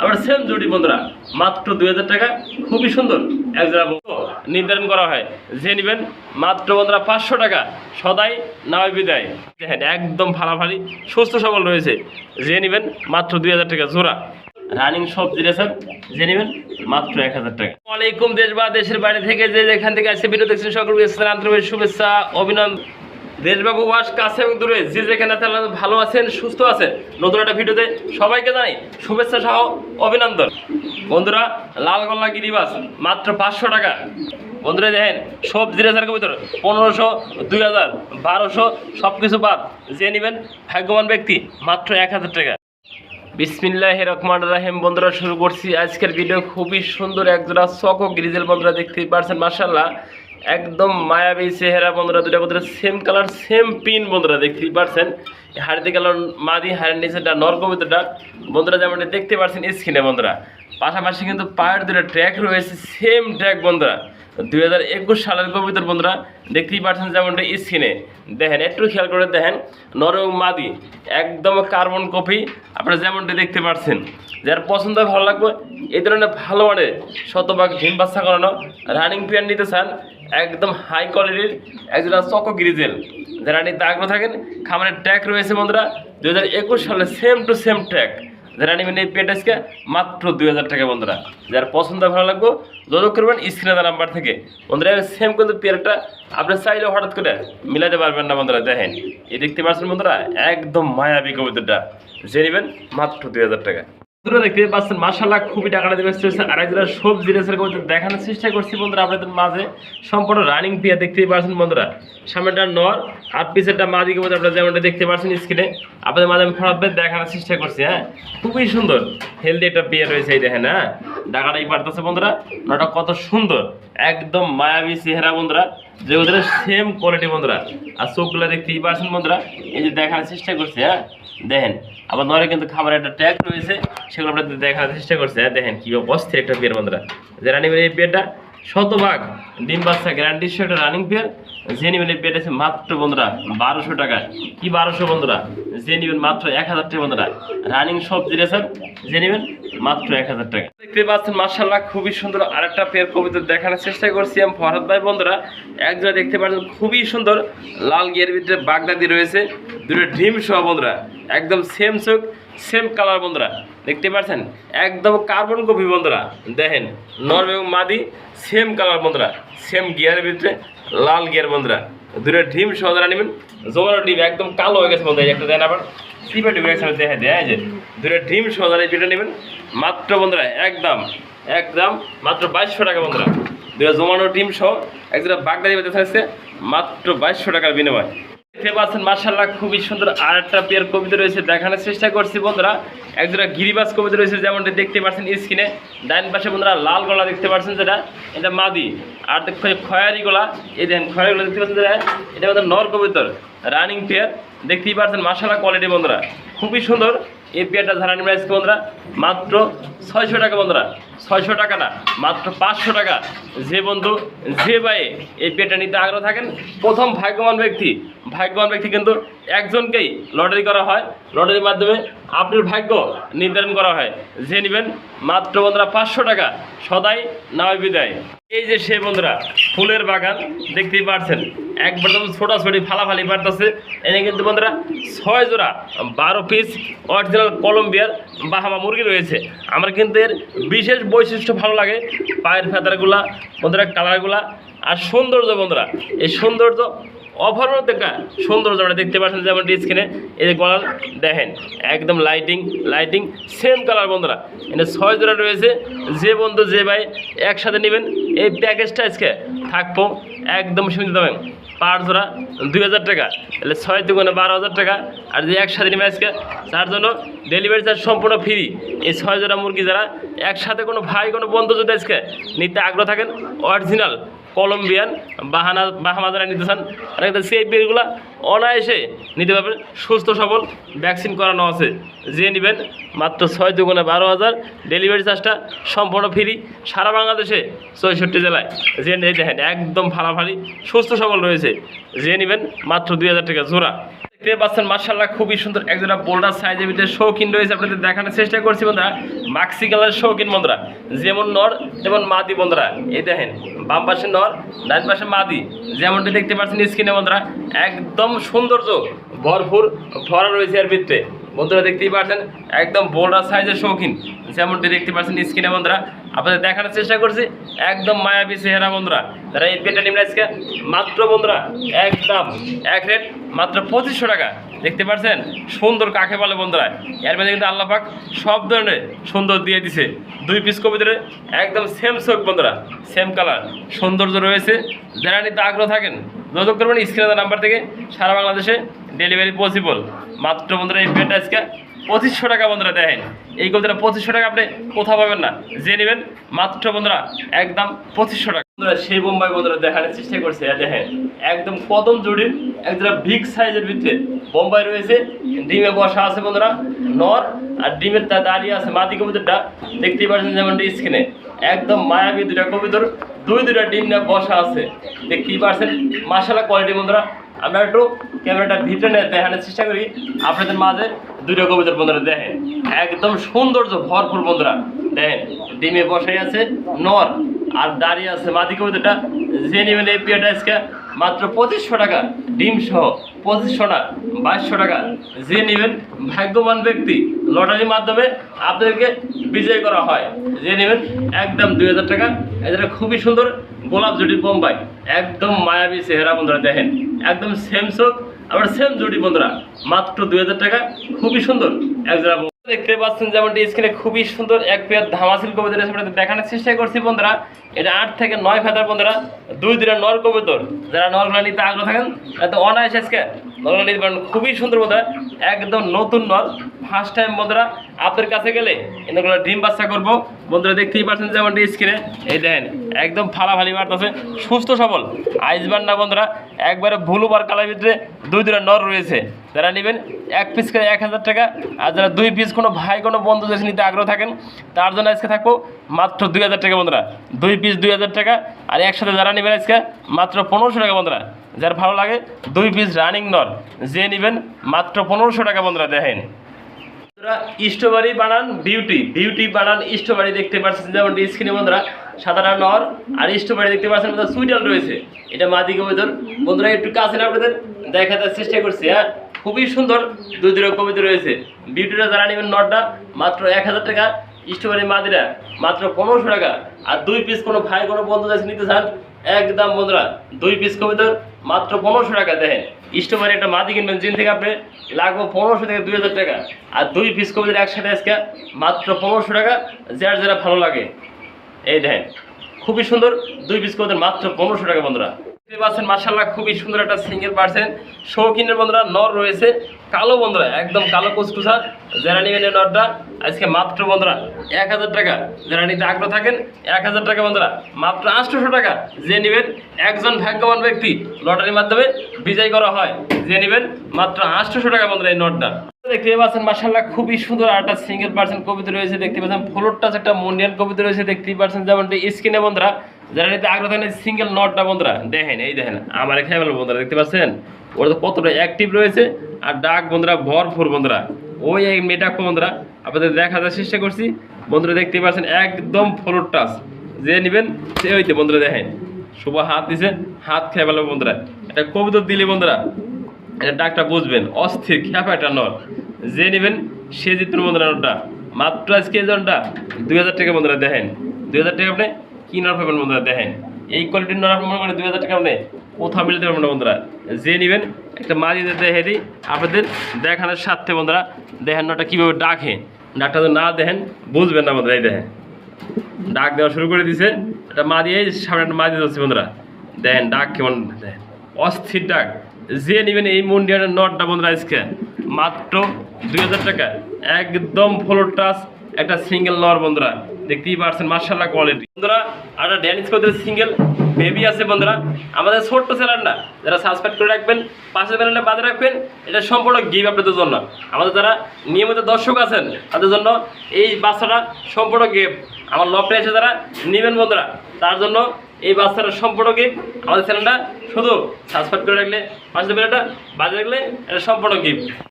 আবার সেম জুটি, বন্ধুরা। মাত্র দুই হাজার টাকা, খুবই সুন্দর। এক জোড়া নির্ধারণ করা হয়। যে নেবেন, মাত্র বন্ধুরা পাঁচশো টাকা। সদাই নয় বিদায়। দেখেন, একদম ফালাফালি, সুস্থ সবল রয়েছে। যে নেবেন, মাত্র দুই হাজার টাকা জোড়া। রানিং সবজি রেসার যে নেবেন, মাত্র এক হাজার টাকা। ওয়ালাইকুম দেশ বা দেশের বাইরে থেকে যে যেখান থেকে আসছে, ভিডিও দেখছেন সকলকে শুভেচ্ছা, অভিনন্দন। দেশবাবু বাস কাছে এবং দূরে, যে যেখানে ভালো আছেন, সুস্থ আছেন, নতুন একটা ভিডিওতে সবাইকে জানাই শুভেচ্ছা সহ অভিনন্দন। বন্ধুরা, লালগোল্লা গিরিবাস মাত্র পাঁচশো টাকা। বন্ধুরা, দেখেন সব জিরেসার ভিতর পনেরোশো, দুই হাজার, বারোশো সব কিছু বাদ। যে নেবেন ভাগ্যবান ব্যক্তি, মাত্র এক হাজার টাকা। বিসমিল্লাহ রহমান রাহিম, বন্ধুরা, শুরু করছি আজকের ভিডিও। খুবই সুন্দর একজোড়া চক গ্রিজেল বন্ধুরা, দেখতেই পারছেন মার্শাল্লাহ একদম মায়াবী চেহারা বন্ধুরা দুটা বন্ধুরা সেম কালার সেম পিন বন্ধুরা, দেখতেই পারছেন। হাড়িতে কালার মাদি, হাড়ের নিচেটা নরকবিতটা বন্ধুরা, যেমনটা দেখতে পারছেন স্ক্রিনে বন্ধুরা, পাশাপাশি কিন্তু পায়ের দুটো ট্র্যাক রয়েছে সেম ট্র্যাক বন্ধুরা। দুই হাজার একুশ সালের কবিতার বন্ধুরা, দেখতেই পাচ্ছেন যেমনটা স্ক্রিনে। দেখেন, একটু খেয়াল করে দেখেন নরম মাদি, একদম কার্বন কপি আপনারা যেমনটা দেখতে পাচ্ছেন যার পছন্দ ভালো লাগবে, এই ধরনের ভালো মানের শতভাগ ডিম বাচ্চা করানো রানিং পিয়ার নিতে চান একদম হাই কোয়ালিটির একজোড়া চকো গ্রিজেল। যারা নিতে আগ্রহ থাকেন, খামারের ট্র্যাক রয়েছে বন্ধুরা দু হাজার একুশ সালে সেম টু সেম ট্র্যাক যারা নেবেন এই পেটেসকে মাত্র দুই হাজার টাকা বন্ধুরা। যার পছন্দ ভালো লাগবে, যোগাযোগ করবেন স্ক্রিনে নাম্বার থেকে। বন্ধুরা সেম কিন্তু পেয়ারটা আপনি চাইলে হঠাৎ করে মিলাতে পারবেন না বন্ধুরা, দেখেন। এই দেখতে পাচ্ছেন বন্ধুরা, একদম মায়াবী কবিতাটা যে নেবেন, মাত্র দুই হাজার টাকা। বন্ধুরা দেখতে পাচ্ছেন মাসাল্লাহ খুবই টাকাটা দেবে আর একজোড়া সবজি রেসের কবিতা দেখানোর চেষ্টা করছি বন্ধুরা আপনাদের মাঝে। সম্পূর্ণ রানিং পিয়া দেখতেই পাচ্ছেন বন্ধুরা। সামনেটা নর আর পিছেরটা মাদি কবিতা আপনারা যেমনটা দেখতে পাচ্ছেন স্ক্রিনে আপনাদের মাঝে আমি ফটাফট দেখানোর চেষ্টা করছি হ্যাঁ? খুবই সুন্দর হেলদি একটা বিয়ে রয়েছে এই দেখেন হ্যাঁ? ডাকাটাই পারতেছে বন্ধুরা ওটা কত সুন্দর, একদম মায়াবী চেহারা বন্ধুরা, যে ওদের সেম কোয়ালিটি বন্ধুরা। আর চোখগুলো দেখতেই পাচ্ছেন বন্ধুরা, এই যে দেখানোর চেষ্টা করছি হ্যাঁ? দেখেন, আবার নরে কিন্তু খাবারের একটা ট্যাগ রয়েছে, সেগুলো আপনাদের দেখার চেষ্টা করছে। হ্যাঁ দেখেন কি অস্থির একটা বিয়ের বন্ধুরা। যে নেবেন এই বিয়েটা শতভাগ ডিম বাচ্চা গ্যারান্টি একটা রানিং পেয়ার যে নেবেন এই পেট আছে মাত্র বন্ধুরা বারোশো টাকা কি বারোশো বন্ধুরা? যে নেবেন মাত্র এক হাজার টাকা বন্ধুরা। রানিং সবজি রেসার যে নেবেন মাত্র এক হাজার টাকা। দেখতে পাচ্ছেন মার্শাল্লাহ খুবই সুন্দর আরেকটা পেয়ার কবিতা দেখানোর চেষ্টা করছি আমি, ফরহাদ ভাই বন্ধুরা। একজোড়া দেখতে পাচ্ছেন, খুবই সুন্দর লাল গিয়ের ভিতরে বাগদাদি রয়েছে। দুটো ডিম সহ বন্ধুরা। একদম সেম চোখ সেম কালার বন্ধুরা। দেখতে পাচ্ছেন? একদম কার্বন কপি বন্ধুরা। দেখেন, নর্ম এবং মাদি সেম কালার বন্ধুরা। সেম গিয়ারের ভিতরে, লাল গিয়ার বন্ধুরা। দুটো ডিম সহজরা নেবেন জোমানো ডিম একদম কালো হয়ে গেছে বন্ধুরা একটা দেন আবার। সিপা ডিম একসাথে দেখা দেয় যে। দুটো ডিম সহজরা দুটো নেবেন, মাত্র বন্ধুরা, একদম একদম, মাত্র বাইশশো টাকা বন্ধুরা। দুটো জোমানো ডিম সহ একজোড়া বাগদাদি বেঁচে থাকছে মাত্র বাইশশো টাকার বিনিময়। দেখতে পাচ্ছেন মার্শাল্লাহ খুবই সুন্দর আর একটা পেয়ার কবিতা রয়েছে, দেখানোর চেষ্টা করছি বন্ধুরা। একজোড়া গিরিবাস কবিতা রয়েছে, যেমনটা দেখতে পাচ্ছেন স্ক্রিনে। ডাইন পাশে বন্ধুরা লাল গলা দেখতে পাচ্ছেন যেটা, এটা মাদি। আর দেখো খয়ারি গলা, এই দেখেন, খয়ারি গলা দেখতে পাচ্ছেন যেটা, এটা আমাদের নর কবিতর রানিং পেয়ার দেখতেই পাচ্ছেন মার্শাল্লাহ কোয়ালিটি বন্ধুরা। খুবই সুন্দর, এই পেয়ারটা ধারানি প্রাইস বন্ধুরা, মাত্র ছয়শো টাকা বন্ধুরা। ছয়শো টাকা না, মাত্র পাঁচশো টাকা। যে বন্ধু, যে ভাই এই পেয়ারটা নিতে আগ্রহ থাকেন, প্রথম ভাগ্যবান ব্যক্তি ভাগ্যবান ব্যক্তি কিন্তু একজনকেই লটারি করা হয়। লটারির মাধ্যমে আপনার ভাগ্য নির্ধারণ করা হয়। যে নেবেন মাত্র বন্ধুরা পাঁচশো টাকা, সদাই নয় বিদায়। এই যে সে বন্ধুরা, ফুলের বাগান, দেখতেই পারছেন, একবার তো ছোটাছুটি, ফালাফালি পারতেছে এনে কিন্তু বন্ধুরা ছয় জোড়া, বারো পিস অরিজিনাল কলম্বিয়ার বাহামা মুরগি রয়েছে। আমার কিন্তু এর বিশেষ বৈশিষ্ট্য ভালো লাগে পায়ের ফেদারগুলা বন্ধুরা কালারগুলা আর সৌন্দর্য বন্ধুরা এই সৌন্দর্য অভারও দেখা সৌন্দর্য আমরা দেখতে পাচ্ছেন যেমন স্ক্রিনে এই যে গলাল দেখেন, একদম লাইটিং লাইটিং সেম কালার বন্ধুরা। এখানে ছয় জোড়া রয়েছে। যে বন্ধু, যে ভাই একসাথে নেবেন, এই প্যাকেজটা আজকে থাকব একদম সীমিত দামে। পার জোড়া দুই হাজার টাকা। তাহলে ছয় দুগুণে বারো হাজার টাকা। আর যে একসাথে নেবে আজকে, তার জন্য ডেলিভারি চার্জ সম্পূর্ণ ফ্রি এই ছয় জোড়া মুরগি যারা, একসাথে কোনো ভাই, কোনো বন্ধু যদি আজকে নিতে আগ্রহ থাকেন অরিজিনাল কলম্বিয়ান বাহানা বাহামাজারা নিতে চান আর একটা সেই পেয়ারগুলো অনায়াসে নিতে পারবেন সুস্থ সবল ভ্যাকসিন করানো আছে। যে নেবেন মাত্র ছয় দুগুণে বারো হাজার। ডেলিভারি চার্জটা সম্পূর্ণ ফ্রি সারা বাংলাদেশে চৌষট্টি জেলায়। যে দেখেন, একদম ফালাফালি, সুস্থ সবল রয়েছে। যে নেবেন মাত্র দুই হাজার টাকা জোড়া। দেখতে পাচ্ছেন মার্শাল্লাহ খুবই সুন্দর। একজোড়া বোল্ডার সাইজের ভিতরে শৌখিন রয়েছে, আপনাদের দেখানোর চেষ্টা করছি বন্ধুরা। মাক্সি কালার শৌখিন বন্ধুরা। যেমন নর, তেমন মাদি বন্ধুরা। এই দেখেন, বাম পাশে নর, ডান পাশে মাদি। যেমনটি দেখতে পাচ্ছেন স্ক্রিনে বন্ধুরা, একদম সৌন্দর্য ভরপুর ভরা রয়েছে এর ভিতরে। বন্ধুরা দেখতেই পাচ্ছেন একদম বোল্ডার সাইজের শৌখিন। যেমনটি দেখতে পাচ্ছেন স্ক্রিনে বন্ধুরা, আপনাদের দেখানোর চেষ্টা করছি, একদম মায়াবী চেহারা বন্ধুরা। তারা এই পেটটা নিমন আজকে, মাত্র বন্ধুরা, একদম এক রেট মাত্র পঁচিশশো টাকা। দেখতে পাচ্ছেন, সুন্দর কাকে বলে বন্ধুরা? এর মধ্যে কিন্তু আল্লাহ পাক সব ধরনের সুন্দর দিয়ে দিছে। দুই পিস কবিতারে একদম সেম চোখ বন্ধুরা সেম কালার সৌন্দর্য রয়েছে, যারা নিতে আগ্রহ থাকেন, যোগাযোগ করবেন স্ক্রিনের নাম্বার থেকে সারা বাংলাদেশে ডেলিভারি পসিবল মাত্র বন্ধুরা এই পেট আজকে পঁচিশশো টাকা বন্ধুরা দেখেন। এই কবিতাটা পঁচিশশো টাকা, আপনি কোথাও পাবেন না। যে নেবেন, মাত্র বন্ধুরা একদম পঁচিশশো টাকা। বন্ধুরা, সেই বোম্বাই বন্ধুরা দেখানোর চেষ্টা করছে। দেখেন, একদম কদম জুড়ির একদম বিগ সাইজের ভিতরে বোম্বাই রয়েছে। ডিমে বসা আছে বন্ধুরা, নর, আর ডিমের তা দাঁড়িয়ে আছে মাদি কবিতাটা দেখতেই পাচ্ছেন যেমন স্ক্রিনে। একদম মায়াবী দুটা কবিতর, দুই দুটা ডিম নিয়ে বসা আছে। দেখতেই পাচ্ছেন মাসালা কোয়ালিটি বন্ধুরা। আমরা একটু ক্যামেরাটা ভিতরে নিয়ে দেখানোর চেষ্টা করি। আপনাদের মাঝে দুইটা কবিতার বন্ধুরা দেখেন। একদম সৌন্দর্য ভরপুর বন্ধুরা। দেখেন, ডিমে বসে আছে নর আর দাঁড়িয়ে আছে মাদি কবিতাটা নেবেন এই পিয়াটা আজকে মাত্র পঁচিশশো টাকা ডিম সহ। পঁচিশশো টাকা বাইশশো টাকা যে নেবেন ভাগ্যবান ব্যক্তি, লটারির মাধ্যমে আপনাদেরকে বিজয় করা হয়। যে নেবেন একদম দুই হাজার টাকা। এটা খুবই সুন্দর গোলাপ জুটি বোম্বাই। একদম মায়াবী চেহারা বন্ধুরা, দেখেন। একদম সেম চোখ, আবার সেম জুটি বন্ধুরা। মাত্র দুই হাজার টাকা। খুবই সুন্দর। একজোড়া। দেখতে পাচ্ছেন যেমনটি, স্ক্রিনে খুবই সুন্দর এক পেয়ার ধামাসিল কবিতর দেখানোর চেষ্টা করছি বন্ধুরা। এটা আট থেকে নয় ফেদার বন্ধুরা, দুই দুটা নর কবিতর। যারা নরগুলো নিতে আগ্রহ থাকেন, এত অনায়াস আজকে নরগুলো নিতে পারেন খুবই সুন্দর বন্ধুরা, একদম নতুন নর ফার্স্ট টাইম বন্ধুরা আপনার কাছে গেলে এগুলো ডিম বাচ্চা করব। বন্ধুরা দেখতেই পাচ্ছেন যেমনটি স্ক্রিনে এই দেখেন, একদম ফালাফালি মারতেছে সুস্থ, সবল। আইসবার না বন্ধুরা, একবারে ভুলুবার কালার ভিতরে দুই দুটা নর রয়েছে। যারা নেবেন, এক পিস করে এক হাজার টাকা। আর যারা দুই পিস কোনো ভাই, কোনো বন্ধু যদি নিতে আগ্রহ থাকেন, তার জন্য আজকে থাকব মাত্র দুই হাজার টাকা বন্ধুরা। দুই পিস দুই হাজার টাকা, আর একসাথে যারা নেবেন আজকে, মাত্র পনেরোশো টাকা বন্ধুরা। যার ভালো লাগে, দুই পিস রানিং নর যে নেবেন, মাত্র পনেরোশো টাকা বন্ধুরা, দেখেন। বন্ধুরা, স্ট্রবেরি বানান বিউটি বিউটি বানান স্ট্রবেরি দেখতে পাচ্ছেন যেমন স্ক্রিনে বন্ধুরা, সাদাটা নর আর স্ট্রবেরি দেখতে পাচ্ছেন বন্ধুরা সুইডাল রয়েছে। এটা মাদি কবিতর। বন্ধুরা, একটু কাছে আপনাদের দেখাতে চেষ্টা করছি হ্যাঁ? খুবই সুন্দর দুই দুটো কবিতা রয়েছে। বিউটিটা যারা নেবেন নটটা মাত্র এক হাজার টাকা স্ট্রবেরি মাদিরা, মাত্র পনেরোশো টাকা। আর দুই পিস কোনো ভাই, কোনো বন্ধু কাছে নিতে চান, একদম বন্ধুরা, দুই পিস কবিতর মাত্র পনেরোশো টাকা, দেখেন। স্টোভারে একটা মাদি কিনবেন, জিন থেকে আপনি লাগবে পনেরোশো থেকে দুই হাজার টাকা। আর দুই পিস কবিতার একসাথে আজকে মাত্র পনেরোশো টাকা, যার যারা ভালো লাগে। এই দেখেন, খুবই সুন্দর দুই পিস কবিতার মাত্র পনেরোশো টাকা, বন্ধুরা। দেখতে পাচ্ছেন মার্শাল্লাহ খুবই সুন্দর একটা সিঙ্গেল পার্সেন্ট। শৌখিনের বন্ধুরা, নর রয়েছে কালো বন্ধুরা, একদম কালো কুচকুচা যারা নেবেন এই নরটা আজকে মাত্র বন্ধুরা, এক হাজার টাকা। যারা নিতে আগ্রহ থাকেন, এক হাজার টাকা বন্ধুরা। মাত্র আটশোশো টাকা, যে নেবেন একজন ভাগ্যবান ব্যক্তি। লটারির মাধ্যমে বিজয় করা হয়, যে নেবেন মাত্র আটশোশো টাকা বন্ধুরা এই নটটা। দেখতে পাচ্ছেন মার্শাল্লাহ খুবই সুন্দর একটা সিঙ্গেল পার্সেন্ট কবিতা রয়েছে, দেখতে পাচ্ছেন। ফ্লোর টাচ একটা মন্ডিয়ান কবিতা রয়েছে দেখতেই পাচ্ছেন যেমনটি স্ক্রিনে বন্ধুরা। যারা নিতে আগ্রহ থাকেন সিঙ্গেল নটটা বন্ধুরা। দেখেন, এই দেখেন, আমার খেয়ে বন্ধুরা, দেখতে পাচ্ছেন? ওটা তো কতটা অ্যাক্টিভ রয়েছে, আর ডাক বন্ধুরা ভরপুর বন্ধুরা। ওই এই মেয়েটা বন্ধুরা? আপনাদের দেখার চেষ্টা করছি। বন্ধুরা দেখতে পাচ্ছেন, একদম ফ্লোর টাচ যে নেবেন, সে হইতে বন্ধুরা দেখেন। শুভ হাত দিছে, হাত খেয়ে ফেলব বন্ধুরা। এটা কবিতা দিলে বন্ধুরা, এটা ডাকটা বুঝবেন, অস্থির খ্যাপা একটা নট যে নেবেন, সে জিতুন বন্ধুরা নটটা। মাত্র আজকে জনটা, দুই হাজার টাকা বন্ধুরা দেখেন। দুই হাজার টাকা আপনি কি নট পাবেন বন্ধুরা দেখেন। এই কোয়ালিটির নট মনে করেন দুই হাজার টাকা আপনি কোথাও মিলতে পারবেন না বন্ধুরা। যে নেবেন, একটা মাঝি দেখে দিই। আপনাদের দেখানোর স্বার্থে বন্ধুরা, দেখেন নটা কীভাবে ডাকে। ডাকটা যদি না দেখেন, বুঝবেন না বন্ধুরা, এই দেখেন। ডাক দেওয়া শুরু করে দিছে। এটা মা দিয়ে সামনে একটা মা দিয়ে বন্ধুরা। দেখেন ডাক কেমন, দেখেন। অস্থির ডাক। যে নেবেন এই মুন্ডিয়ানের নটটা বন্ধুরা আজকে, মাত্র দুই হাজার টাকা। একদম ফ্লোর টাচ একটা সিঙ্গেল নর বন্ধুরা, দেখতেই পারছেন মার্শাল্লাহ কোয়ালিটি বন্ধুরা, আর একটা ড্যানিস করতে সিঙ্গেল বেবি আছে বন্ধুরা। আমাদের ছোট্ট চ্যানেলটা যারা সাবস্ক্রাইব করে রাখবেন পাশের চ্যানেলটা বাদে রাখবেন, এটা সম্পূর্ণ গিভ আপনাদের জন্য। আমাদের যারা নিয়মিত দর্শক আছেন, তাদের জন্য এই বাচ্চাটা সম্পূর্ণ গিফট আমার লফটে এসে যারা নেবেন বন্ধুরা, তার জন্য এই বাচ্চাটা সম্পূর্ণ গিফট আমাদের চ্যানেলটা শুধু সাবস্ক্রাইব করে রাখলে পাঁচটা বেলাটা বাজে রাখলে, এটা সম্পূর্ণ গিফট